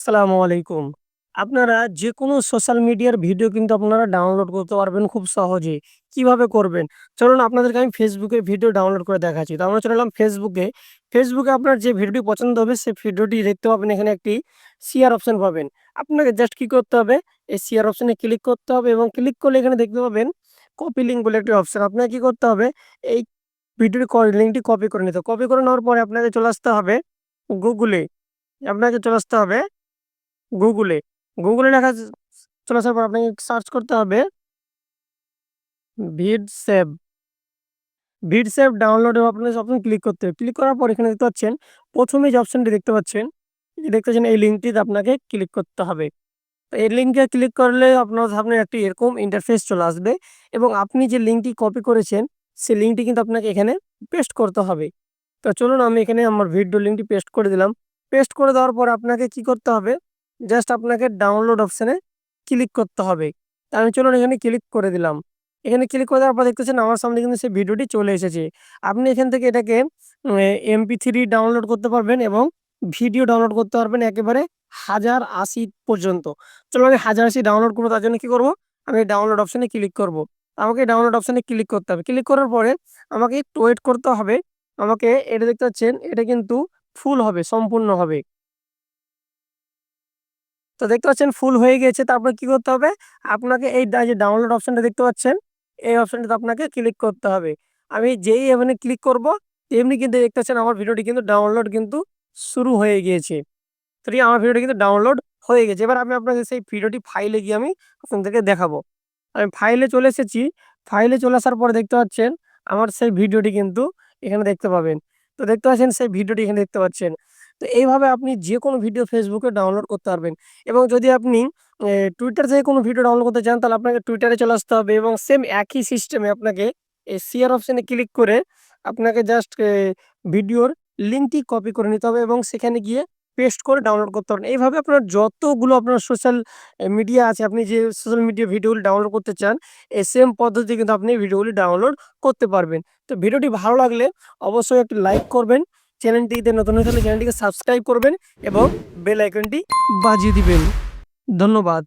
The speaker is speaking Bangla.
আসসালামু আলাইকুম। আপনারা যে কোনো সোশ্যাল মিডিয়ার ভিডিও কিন্তু আপনারা ডাউনলোড করতে পারবেন খুব সহজেই। কীভাবে করবেন? চলুন আপনাদেরকে আমি ফেসবুকে ভিডিও ডাউনলোড করে দেখাচ্ছি। তো আমরা চলে এলাম ফেসবুকে এ আপনার যে ভিডিওটি পছন্দ হবে, সেই ভিডিওটি দেখতে পাবেন এখানে একটি শেয়ার অপশন পাবেন। আপনাকে জাস্ট কী করতে হবে? এই শেয়ার অপশনে ক্লিক করতে হবে এবং ক্লিক করলে এখানে দেখতে পাবেন কপি লিঙ্ক বলে একটি অপশন। আপনাকে কী করতে হবে? এই ভিডিওর ক লিঙ্কটি কপি করে নিতে। কপি করে নেওয়ার পরে আপনাকে চলে আসতে হবে গুগলে আপনাকে চলে আসতে হবে গুগলে Google লেখা চলে আসার পর আপনাকে সার্চ করতে হবে ভিড সেভ ভিড সেভ ডাউনলোডের আপনার অপশন ক্লিক করতে হবে। ক্লিক করার পর এখানে দেখতে পাচ্ছেন ১ম এ যে অপশনটি দেখতে পাচ্ছেন, দেখতে পাচ্ছেন এই লিঙ্কটিতে আপনাকে ক্লিক করতে হবে। তো এই লিঙ্কে ক্লিক করলে আপনার সামনে একটি এরকম ইন্টারফেস চলে আসবে এবং আপনি যে লিঙ্কটি কপি করেছেন, সেই লিঙ্কটি কিন্তু আপনাকে এখানে পেস্ট করতে হবে। তো চলুন আমি এখানে আমার ভিডিও লিঙ্কটি পেস্ট করে দিলাম। পেস্ট করে দেওয়ার পর আপনাকে কি করতে হবে? জাস্ট আপনাকে ডাউনলোড অপশানে ক্লিক করতে হবে। আমি চলুন এখানে ক্লিক করে দিলাম। এখানে ক্লিক করে দেওয়ার পর দেখতেছেন আমার সামনে কিন্তু সেই ভিডিওটি চলে এসেছে। আপনি এখান থেকে এটাকে এমপি থ্রি ডাউনলোড করতে পারবেন এবং ভিডিও ডাউনলোড করতে পারবেন একেবারে 1080 পর্যন্ত। চলুন আমি 1080 ডাউনলোড করব তার জন্য কী করব? আমি ডাউনলোড অপশানে ক্লিক করব। আমাকে ডাউনলোড অপশানে ক্লিক করতে হবে। ক্লিক করার পরে আমাকে একটু ওয়েট করতে হবে। আমাকে এটা দেখতে পাচ্ছেন এটা কিন্তু ফুল হবে, সম্পূর্ণ হবে। তো দেখতে পাচ্ছেন ফুল হয়ে গিয়েছে। তারপরে কি করতে হবে? আপনাকে এই যে ডাউনলোড অপশনটা দেখতে পাচ্ছেন, এই অপশনটাতে আপনাকে ক্লিক করতে হবে। আমি যেই এখানে ক্লিক করব, তেমনি কিন্তু দেখতে পাচ্ছেন আমার ভিডিওটি কিন্তু ডাউনলোড কিন্তু শুরু হয়ে গিয়েছে। তো আমার ভিডিওটি কিন্তু ডাউনলোড হয়ে গেছে। এবার আমি আপনাকে সেই ভিডিওটি ফাইলে গিয়ে আমি আপনাদেরকে দেখাবো। আমি ফাইলে চলে এসেছি। ফাইলে চলে আসার পরে দেখতে পাচ্ছেন আমার সেই ভিডিওটি কিন্তু এখানে দেখতে পাবেন। তো দেখতে পাচ্ছেন সেই ভিডিওটি এখানে দেখতে পাচ্ছেন। তো এইভাবে আপনি যে কোনো ভিডিও ফেসবুকে ডাউনলোড করতে পারবেন এবং যদি আপনি টুইটার থেকে কোনো ভিডিও ডাউনলোড করতে চান তাহলে আপনাকে টুইটারে চলে আসতে হবে এবং সেম একই সিস্টেমে আপনাকে এই শেয়ার অপশানে ক্লিক করে আপনাকে জাস্ট ভিডিওর লিঙ্কটি কপি করে নিতে হবে এবং সেখানে গিয়ে পেস্ট করে ডাউনলোড করতে পারবেন। এইভাবে আপনার যতগুলো আপনার সোশ্যাল মিডিয়া আছে, আপনি যে সোশ্যাল মিডিয়া ভিডিওগুলি ডাউনলোড করতে চান, এই সেম পদ্ধতিতে কিন্তু আপনি ভিডিওগুলি ডাউনলোড করতে পারবেন। তো ভিডিওটি ভালো লাগলে অবশ্যই একটি লাইক করবেন। চ্যানেলটিতে নতুন হয়ে থাকলে চ্যানেলটিকে সাবস্ক্রাইব করবেন এবং বেল আইকনটি বাজিয়ে দিবেন। ধন্যবাদ।